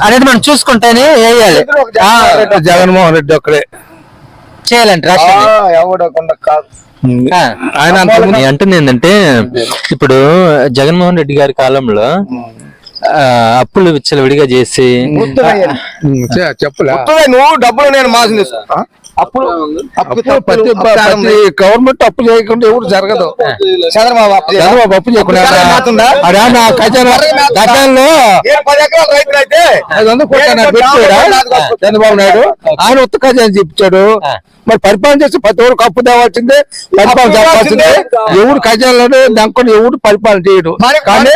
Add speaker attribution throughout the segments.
Speaker 1: అనేది మనం చూసుకుంటేనే వేయాలి ఆ,
Speaker 2: జగన్మోహన్ రెడ్డి ఒక్కడే.
Speaker 1: చేయాలంట.
Speaker 2: ఆయన
Speaker 1: అంటుంది ఏంటంటే ఇప్పుడు జగన్మోహన్ రెడ్డి గారి కాలంలో అప్పులు విచ్చలవిడిగా చేసి.
Speaker 2: చెప్పలే.
Speaker 3: నువ్వు డబ్బులు నేను మాసం తీసుకో అప్పుడు
Speaker 2: అప్పు ప్రతి ప్రతి గవర్నమెంట్ అప్పు చేయకుండా ఎవరు జరగదు.
Speaker 3: చంద్రబాబు అప్పు చేశాడు.
Speaker 2: చంద్రబాబు అప్పు చేయకుండా గతంలో చంద్రబాబు నాయుడు ఆయన ఉత్త ఖజానా చెప్తాడు
Speaker 1: ఆ.
Speaker 2: మరి పరిపాలన చేసి ప్రతి ఒక్కరు అప్పు తేవాల్సిందే పరిపాలన చెప్పాల్సిందే. ఎవడు ఖజానాలో దాంకొని ఎవడు పరిపాలన చేయడు. కానీ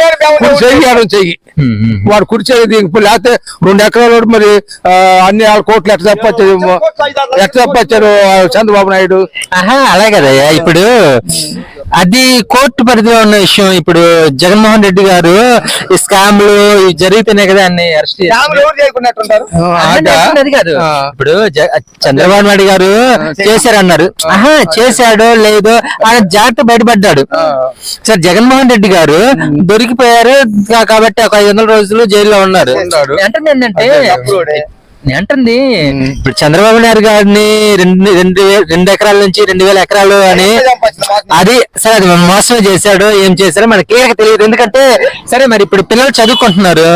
Speaker 2: చెయ్యి. వాడు దిగు లేకపోతే రెండు ఎకరాలు మరి అన్ని ఆరు కోట్లు ఎట్లా చెప్పచ్చు ఎట్లా చెప్పచ్చారు చంద్రబాబు నాయుడు?
Speaker 1: ఆహా అలాగే కదయ్యా ఇప్పుడు అది కోర్టు పరిధిలో ఉన్న విషయం. ఇప్పుడు జగన్మోహన్ రెడ్డి గారు ఈ స్కామ్లు ఇవి జరుగుతున్నాయి కదా అన్ని అరెస్ట్ కాదు. ఇప్పుడు చంద్రబాబు నాయుడు గారు చేశారన్నారు. ఆహా చేశాడో లేదో ఆయన జాగ్రత్త బయటపడ్డాడు. సార్ జగన్మోహన్ రెడ్డి గారు దొరికిపోయారు కాబట్టి ఒక ఐదు వందల రోజులు జైల్లో ఉన్నారు. అంటే ఏంటంటే అంటుంది ఇప్పుడు చంద్రబాబు నాయుడు గారిని రెండు రెండు రెండు ఎకరాల నుంచి రెండు వేల ఎకరాలు అని అది సరే అది మోసం చేశాడు ఏం చేశాడో మనకి తెలియదు. ఎందుకంటే సరే మరి ఇప్పుడు పిల్లలు చదువుకుంటున్నారు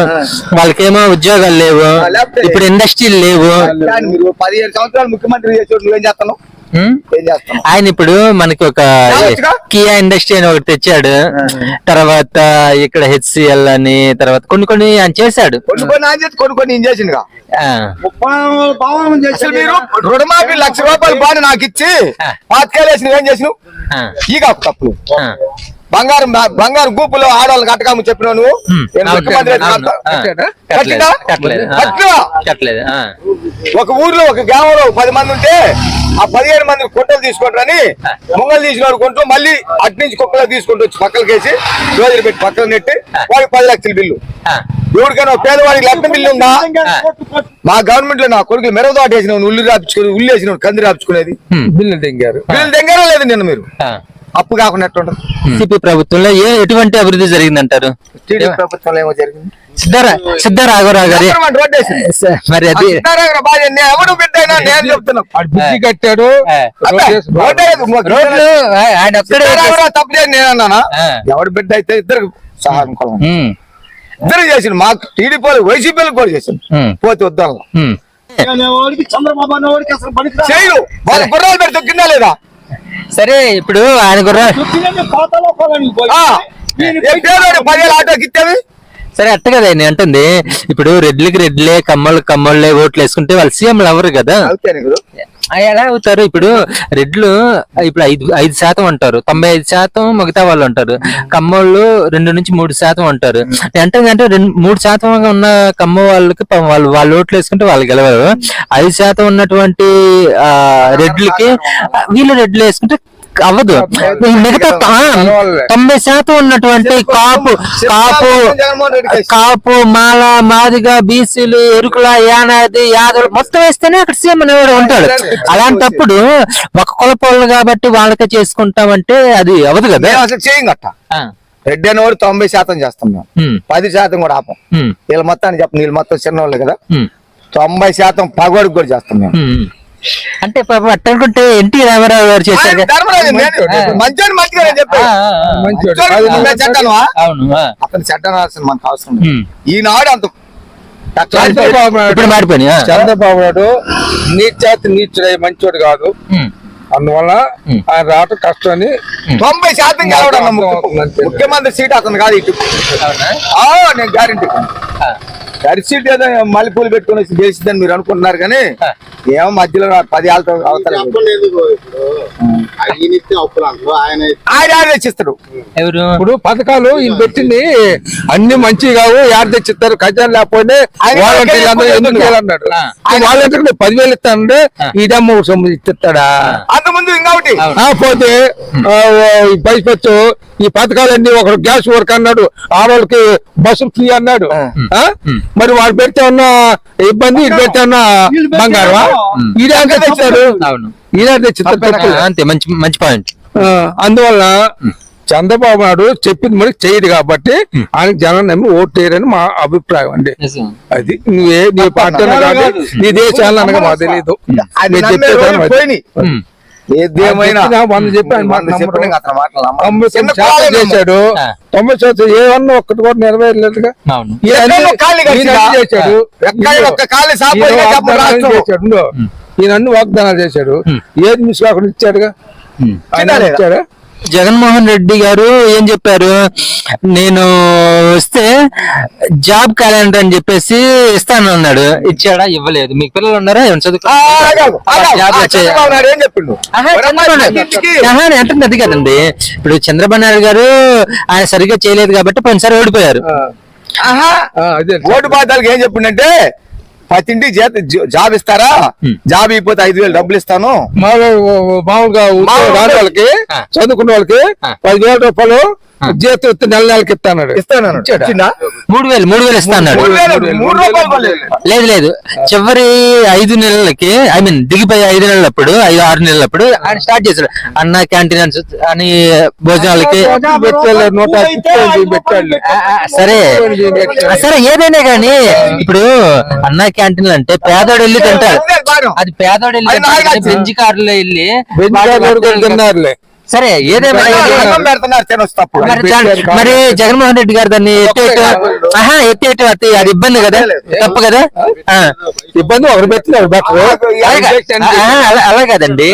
Speaker 1: వాళ్ళకేమో ఉద్యోగాలు లేవు ఇప్పుడు ఇండస్ట్రీలు లేవు.
Speaker 3: పదిహేను సంవత్సరాలు ముఖ్యమంత్రి
Speaker 1: ఉం?
Speaker 3: ఏం చేస్తాను
Speaker 1: ఆయన ఇప్పుడు మనకి ఒక? కియా ఇండస్ట్రీ అని ఒకటి తెచ్చాడు. తర్వాత ఇక్కడ హెచ్సిఎల్ అని తర్వాత కొన్ని కొన్ని ఆయన చేశాడు.
Speaker 3: కొన్ని కొన్ని ఆయన చేసి కొన్ని కొన్ని రుణమాఫీ లక్ష రూపాయలు బాగా నాకు ఇచ్చి నువ్వేం చేసినావు?
Speaker 1: ఆ,
Speaker 3: ఈ తప్పులు.
Speaker 1: ఆ.
Speaker 3: బంగారం బంగారం గూపులో ఆడవాళ్ళని కట్టకాము చెప్పినావు నువ్వు. ఒక ఊర్లో ఒక గ్రామంలో పది మంది ఉంటే ఆ పదిహేను మంది కుట్టలు తీసుకుంటారని ముంగలు తీసినాడు కొంటూ మళ్ళీ అటు నుంచి కుక్కలు తీసుకుంటూ వచ్చి పక్కలకేసి రోజులు పెట్టి పక్కన నెట్టి వాడికి పది లక్షల బిల్లు.
Speaker 1: ఆ.
Speaker 3: ఎవరికైనా పేదవాడికి లక్ష బిల్లు ఉందా? మా గవర్నమెంట్లో నా కొడుకు మెరవదాట వేసిన ఉల్లి రాపించుకుని ఉల్లి వేసిన కంది రాపించుకునేది.
Speaker 2: బిల్లు తెంగారు
Speaker 3: బిల్లు దగ్గర లేదు నిన్న మీరు. అప్పు కాకుండా ఎట్టుంటది
Speaker 1: సిపి ప్రభుత్వంలో ఏ ఎటువంటి అభివృద్ధి జరిగిందంటారు?
Speaker 3: టీడీపీ ప్రభుత్వంలో ఏమో జరిగింది?
Speaker 1: సిద్ధారా సిద్ధారాఘవరావు గారి. మరి అది?
Speaker 3: ఎవడు నేను చెప్తున్నా.
Speaker 2: కట్టాడు.
Speaker 1: రోడ్లు ఆయన ఒక్కడే
Speaker 3: సిద్ధారామయ్య తప్పు చేయని నేను అన్నానా?
Speaker 1: ఆ.
Speaker 3: ఎవడు బిడ్డ అయితే ఇద్దరు సహాయం. ఇద్దరు చేసిండు. మాకు టీడీపీ వైసీపీ కూడా చేసిండు.
Speaker 1: ఉం.
Speaker 3: పోతే వద్దాం చేయరు వాళ్ళ గుర్రాలు పెట్టి తొక్కిందా లేదా?
Speaker 1: సరే ఇప్పుడు ఆయన
Speaker 3: పదివేల ఆటోకి
Speaker 1: సరే అట్ట కదా నేను అంటుంది. ఇప్పుడు రెడ్లకి రెడ్లే కమ్మలు కమ్మలే ఓట్లు వేసుకుంటే వాళ్ళు సీఎంలు అవ్వరు కదా. ఎలా అవుతారు? ఇప్పుడు రెడ్లు ఇప్పుడు ఐదు ఐదు శాతం అంటారు. తొంభై ఐదు శాతం మిగతా వాళ్ళు అంటారు. కమ్మోళ్ళు రెండు నుంచి మూడు శాతం అంటారు. అంటే అంటే రెండు మూడు శాతం ఉన్న కమ్మ వాళ్ళకి వాళ్ళు వాళ్ళు ఓట్లు వేసుకుంటే వాళ్ళు గెలవరు. ఐదు శాతం ఉన్నటువంటి ఆ రెడ్లకి వీళ్ళు రెడ్లు వేసుకుంటే అవ్వదు. మిగతా తొంభై శాతం ఉన్నటువంటి కాపు కాపు. కాపు మాల మాదిగ బీసీలు ఎరుకుల యానాది యాదవులు మొత్తం వేస్తేనే అక్కడ సీఎం అనేవాడు ఉంటాడు. అలాంటప్పుడు ఒక కులపోళ్ళు కాబట్టి వాళ్ళకే చేసుకుంటామంటే అది అవదు కదా?
Speaker 3: మేము అసలు చేయం గట్ట.
Speaker 1: ఆ,
Speaker 3: రెడ్డి అనేవాడు తొంభై శాతం చేస్తాం మేము. పది శాతం కూడా ఆపం. వీళ్ళ మొత్తాన్ని చెప్పండి వీళ్ళు మొత్తం చిన్నవాళ్ళు కదా? తొంభై శాతం పగోడికి కూడా చేస్తాం మేము.
Speaker 1: అంటే పాపం అట్టనుకుంటే ఎన్టీ రామారావు గారు చేశారు
Speaker 3: మంచిగా చెప్పాను చెడ్డనువా? అతను మనకు అవసరం. ఈనాడు అంత
Speaker 2: చంద్రబాబు నాయుడు
Speaker 1: ఇప్పుడు మారిపోయినాయి? ఆ.
Speaker 2: చంద్రబాబు నాయుడు నీచాతి నీచుడై మంచోడు కాదు. అందువల్ల. ఆయన రావటం కష్టం అని
Speaker 3: తొంభై శాతం గెలవడం. ముఖ్యమంత్రి సీట్ అతను కాదు ఇటు. నేను గ్యారంటీ.
Speaker 1: ఆ,
Speaker 3: గరి సీట్ ఏదో మల్లెపూలు పెట్టుకుని వచ్చి గెలిచిందని మీరు అనుకుంటున్నారు కానీ ఏమో మధ్యలో పది ఏళ్ళతో అవతల
Speaker 4: ఆయన
Speaker 3: తెచ్చిస్తాడు.
Speaker 1: ఎవరు?
Speaker 2: ఇప్పుడు పథకాలు ఈయన పెట్టింది అన్ని మంచి కావు యాడ్ తెచ్చిస్తారు ఖజానా లేకపోతే
Speaker 3: ఆయన
Speaker 2: వాలంటీర్లు ఎందుకు. వాలంటీర్లు పదివేలు ఇస్తానంటే ఈడమ్మ సొమ్ము ఇస్తాడా
Speaker 3: అంత ముందు ఇంకొకటి
Speaker 2: పోతే ఆ, ఈ పథకాలన్నీ ఒకడు గ్యాస్ వర్క్ అన్నాడు ఆడవాళ్ళకి బస్సు ఫ్రీ అన్నాడు. ఆ? మరి వాడు పెడితే ఉన్న ఇబ్బంది ఇది పెడితే ఉన్న బంగారమా? ఈడే తెచ్చిస్తాడు.
Speaker 1: అవును.
Speaker 2: తెచ్చిస్తాడు
Speaker 1: ఆ, అంతే మంచి మంచి పాయింట్
Speaker 2: అందువల్ల చంద్రబాబు నాయుడు చెప్పింది మరి చేయడు కాబట్టి ఆయన జనం నమ్మి ఓటు వేయరని మా అభిప్రాయం అండి. అది నువ్వే నీ పార్టీ నీ దేశాలను అనగా మాకు తెలియదు
Speaker 3: ఏదేమైనా.
Speaker 2: వంద.
Speaker 3: చెప్పినా
Speaker 2: చేశాడు. తొంభై శాతం ఏమన్నా ఒక్కటి కూడా నెరవేరలేదుగా. చేశాడు. ఈయన అన్ని వాగ్దానాలు చేశాడు. ఏది మిస్ కాకుండా ఇచ్చాడుగా? ఇచ్చాడా?
Speaker 1: జగన్మోహన్ రెడ్డి గారు ఏం చెప్పారు? నేను వస్తే జాబ్ క్యాలెండర్ అని చెప్పేసి ఇస్తాను అన్నాడు. ఇచ్చాడా? ఇవ్వలేదు. మీకు పిల్లలు ఉన్నారా?
Speaker 3: ఏం చెప్పిండు?
Speaker 1: నేను అంటుంది అది కదండి. ఇప్పుడు చంద్రబాబు నాయుడు గారు ఆయన సరిగ్గా చేయలేదు కాబట్టి పోయినసారి ఓడిపోయారు.
Speaker 3: ఓటు బాధ్యతలకు ఏం చెప్పిండంటే జ- జాబ్ ఇస్తారా జాబ్ ఇవ్వకపోతే ఐదు వేలు డబ్బులు ఇస్తాను
Speaker 2: మామూలు మామూలుగా వాళ్ళకి. చదువుకున్న వాళ్ళకి. పదివేల రూపాయలు జీతం ఇస్తే నెల నెలకి ఇస్తాడు
Speaker 3: ఇస్తాను?
Speaker 1: మూడు వేలు మూడు వేలు ఇస్తా అన్నాడు
Speaker 3: మూడు వేలు, మూడు రూపాయలు కూడా లేదు.
Speaker 1: లేదు. చివరి ఐదు నెలలకి ఐ మీన్ దిగిపోయే ఐదు నెలలప్పుడు ఐదు ఆరు నెలలప్పుడు ఆయన స్టార్ట్ చేశాడు. అన్న క్యాంటీన్ అని భోజనాలకి సరే. సరే ఏదైనా గానీ ఇప్పుడు అన్న క్యాంటీన్లు అంటే పేదోడు వెళ్ళి తింటాడు.
Speaker 3: అదే
Speaker 1: పేదోడు వెళ్ళి. బెంజ్ కారులో వెళ్ళి సరే ఏదేమైనా మరి జగన్- మరి జగన్మోహన్ రెడ్డి గారు దాన్ని ఎత్తేట ఆహా ఎత్తేట అది అది ఇబ్బంది కదా? తప్పు కదా.
Speaker 2: ఇబ్బంది ఒకరు పెట్టిన
Speaker 1: అలా కాదండి.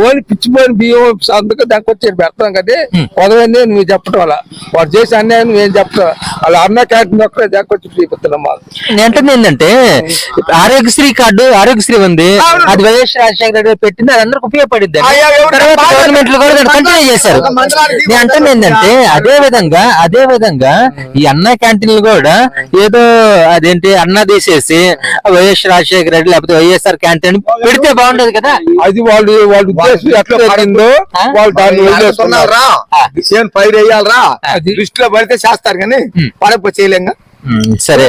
Speaker 2: ఓన్లీ పిచ్చిపోయిన బియ్యం అందుకు దానికి వచ్చి పెడతాం కదా పదవన్నీ నువ్వు చెప్పడం అలా వాడు చేసే అన్యాయం నువ్వేం చెప్పడం అలా అన్న క్యాంటీన్ ఒక్కడే దాకొచ్చి చూపిస్తున్నాం మాకు
Speaker 1: నేను అంటుంది ఏంటంటే ఆరోగ్యశ్రీ కార్డు ఆరోగ్యశ్రీ ఉంది. అది వైఎస్ రాజశేఖర రెడ్డి పెట్టింది అది అందరికి ఉపయోగపడింది తర్వాత గవర్నమెంట్ కూడా కంటిన్యూ చేశారు. నేను అంటుంది ఏంటంటే అదే విధంగా అదే విధంగా ఈ అన్న క్యాంటీన్లు కూడా ఏదో అదేంటి అన్న తీసేసి వైఎస్ రాజశేఖర రెడ్డి లేకపోతే వైఎస్ఆర్ క్యాంటీన్ పెడితే బాగుండదు కదా?
Speaker 2: అది వాళ్ళు వాళ్ళు ఉద్దేశం ఎట్లా జరిగిందో
Speaker 1: ఆ?
Speaker 2: వాళ్ళు దాన్ని వదిలేస్తున్నారు.
Speaker 3: రా. చేను పైరు వేయాలరా
Speaker 2: అది.
Speaker 3: లిస్ట్లో పడితే చేస్తారు కానీ పడకపోతే చేయలేంగా
Speaker 1: సరే.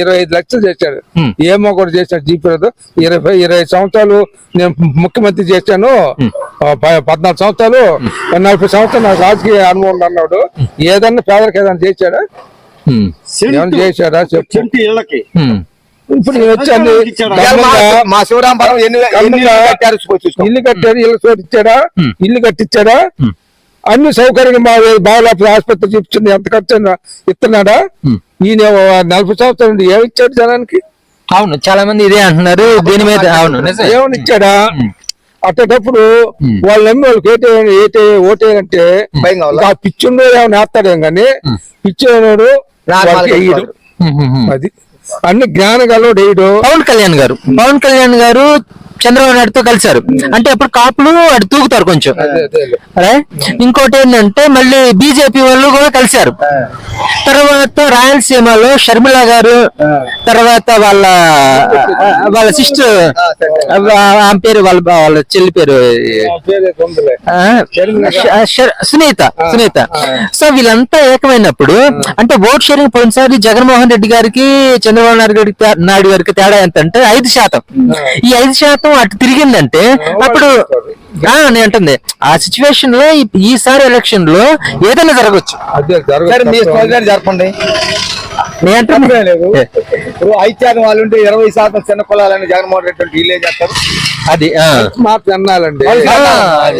Speaker 2: ఇరవై ఐదు లక్షలు చేశాడు. ఏమో కూడా చేశాడు జీపీలో ఇరవై ఇరవై సంవత్సరాలు నేను ముఖ్యమంత్రి చేశాను. పద్నాలుగు సంవత్సరాలు. నలభై సంవత్సరాలు నాకు రాజకీయ అనుభవం అన్నాడు. ఏదన్నా పేదలకు ఏదైనా చేశాడా? ఏమన్నా చేశాడా? చెప్పు. ఇప్పుడు నేను వచ్చి అన్ని
Speaker 4: ఇచ్చాడా?
Speaker 3: ఇవాళ మా- శివరాంపురం ఇళ్ళు కట్టారు.
Speaker 2: ఇల్లు కట్టాడు ఇల్లు చోటు ఇచ్చాడా. ఇల్లు కట్టించాడా. అన్ని సౌకర్యంగా మా బాగులేకపోతే ఆసుపత్రి చూపించింది. ఎంత ఖర్చు అయినా ఇస్తున్నాడా. ఈయన నలభై సంవత్సరాల నుండి ఏమి ఇచ్చాడు జనానికి?
Speaker 1: అవును చాలా మంది ఇదే అంటున్నారు. దీని మీద అవును.
Speaker 2: ఏమని ఇచ్చాడా? అట్టేటప్పుడు వాళ్ళు నమ్మి వాళ్ళకి ఏటే ఏటే ఓటేయాలంటే
Speaker 3: భయం కావాలా?
Speaker 2: ఇంకా ఆ పిచ్చుండో ఏమైనా వేస్తాడేం కానీ పిచ్చినోడు. అది. అన్ని జ్ఞాన గలవాడు వేయడు
Speaker 1: పవన్ కళ్యాణ్ గారు. పవన్ కళ్యాణ్ గారు చంద్రబాబు నాయుడుతో కలిశారు. అంటే అప్పుడు కాపులు అటు తూగుతారు కొంచెం? ఇంకోటి ఏంటంటే మళ్ళీ బీజేపీ వాళ్ళు కూడా కలిశారు. తర్వాత రాయలసీమలో షర్మిల గారు తర్వాత వాళ్ళ వాళ్ళ సిస్టర్ ఆమె పేరు వాళ్ళ వాళ్ళ చెల్లి పేరు. సునీత సునీత. సో వీళ్ళంతా ఏకమైనప్పుడు అంటే ఓట్ షేరింగ్ పోయినసారి జగన్మోహన్ రెడ్డి గారికి చంద్రబాబు నాయుడు నాయుడు గారికి తేడా ఎంత అంటే ఐదు శాతం. ఈ ఐదు శాతం అటు తిరిగిందంటే అప్పుడు నేను అంటుంది. ఆ సిచ్యువేషన్లో ఈ- ఈసారి ఎలక్షన్లో ఏదైనా జరగచ్చు.
Speaker 3: జరపండి. ఇప్పుడు ఐత్యాన్ని వాళ్ళు ఉంటే ఇరవై శాతం చిన్న కులాలని జగన్మోహన్ రెడ్డి వీళ్ళే చేస్తారు?
Speaker 1: అది ఆ.
Speaker 2: మాట అన్నాలండి.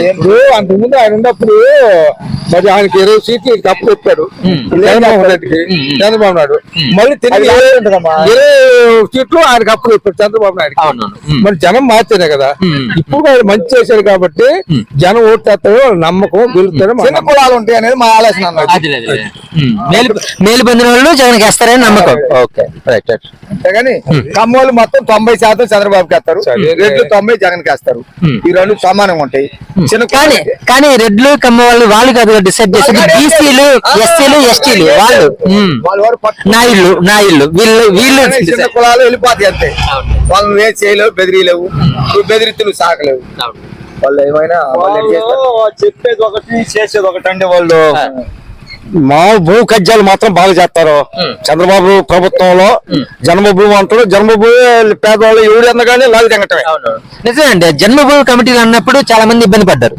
Speaker 2: ఇప్పుడు అంతకుముందు ఆయన ఉన్నప్పుడు మరి ఆయనకి ఇరవై సీట్లు అప్పుడు చెప్పాడు. జగన్మోహన్ రెడ్డికి. చంద్రబాబు నాయుడు. మళ్ళీ తిరిగి ఇరవై సీట్లు ఆయనకి అప్పుడు చెప్పాడు చంద్రబాబు నాయుడు. మరి జనం మార్చేనే కదా. ఇప్పుడు ఆయన మంచి చేశారు కాబట్టి జనం ఓట్లేస్తాడు వాళ్ళ నమ్మకం గెలుస్తాడు మా
Speaker 3: చిన్న కులాలు ఉంటాయి అనేది మా ఆలోచన.
Speaker 1: మేలు మేలు పొందిన వాళ్ళు జగన్ వేస్తారని నమ్మకం. ఓకే రైట్ రైట్
Speaker 3: అంతేగాని కమ్మోళ్ళు మొత్తం తొంభై శాతం చంద్రబాబుకి వేస్తారు. రెడ్లు తొంభై జగన్ వేస్తారు. ఈ రెండు సమానంగా ఉంటాయి. చిన్న
Speaker 1: కానీ కానీ రెడ్లు కమ్మ వాళ్ళు వాళ్ళు కాదు డిసైడ్ చేసేది. బీసీలు ఎస్సీలు. ఎస్టీలు వాళ్ళు.
Speaker 3: వాళ్ళ వారు పట్టు
Speaker 1: నాయుళ్ళు నాయుళ్ళు వీళ్ళు వీళ్ళు
Speaker 3: చిన్న కులాలు వెళ్ళిపోతాయి అంతే. వాళ్ళని ఏం చేయలేవు బెదిరియలేవు నువ్వు బెదిరిత్తులు సాగలేవు. వాళ్ళు ఏమైనా?
Speaker 4: చెప్పేది ఒకటి చేసేది ఒకటి అంటే వాళ్ళు.
Speaker 3: మా భూ కజ్జాలు మాత్రం బాగా చేస్తారు. చంద్రబాబు ప్రభుత్వంలో జన్మభూమి అంటారు. జన్మభూమి పేదవాళ్ళు ఎవడు ఎన్నగానే లాగి తెగటమే.
Speaker 1: నిజమండి జన్మభూమి కమిటీలు అన్నప్పుడు చాలా మంది ఇబ్బంది పడ్డారు.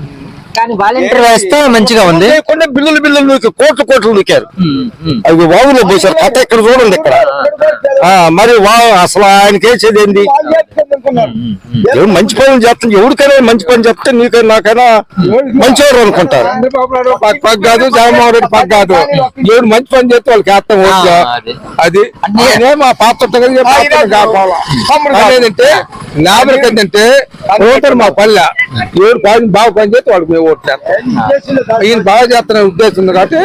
Speaker 1: కానీ వాలంటీర్ వ్యవస్థ మంచిగా ఉంది.
Speaker 3: కొన్ని బిల్లులు బిల్లులు నూకి కోట్లు కోట్లు నూకారు. అవి వాగులో పోసారు. కథ ఇక్కడ చూడండి ఇక్కడ? ఆ, మరి వా అసలు ఆయనకి వేసేది ఏంది? మంచి పనులు చేస్తుంది ఎవరికైనా మంచి పని చెప్తే నీకైనా నాకైనా మంచివారు అనుకుంటారు.
Speaker 2: పక్క కాదు జగన్మోహన్ రెడ్డి పక్క కాదు. ఎవరు మంచి పని చేస్తే వాళ్ళకి వేస్తాం
Speaker 1: ఆ, అది.
Speaker 2: మా పాత్ర ఏంటంటే నాగరిక ఏంటంటే ఓటర్ మా పల్లె. ఎవరు పని బాగా పని చేస్తే వాళ్ళకి మేము ఓట్లు ఈయన బాగా చేస్తున్న ఉద్దేశం ఉంది కాబట్టి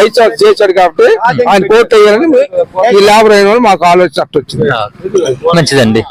Speaker 2: ఐదు చేశాడు కాబట్టి ఆయన కోర్టు అయ్యారని ఈ లేబర్ అయిన వాళ్ళు మాకు ఆలోచన అట్ట వచ్చింది
Speaker 1: మంచిదండి.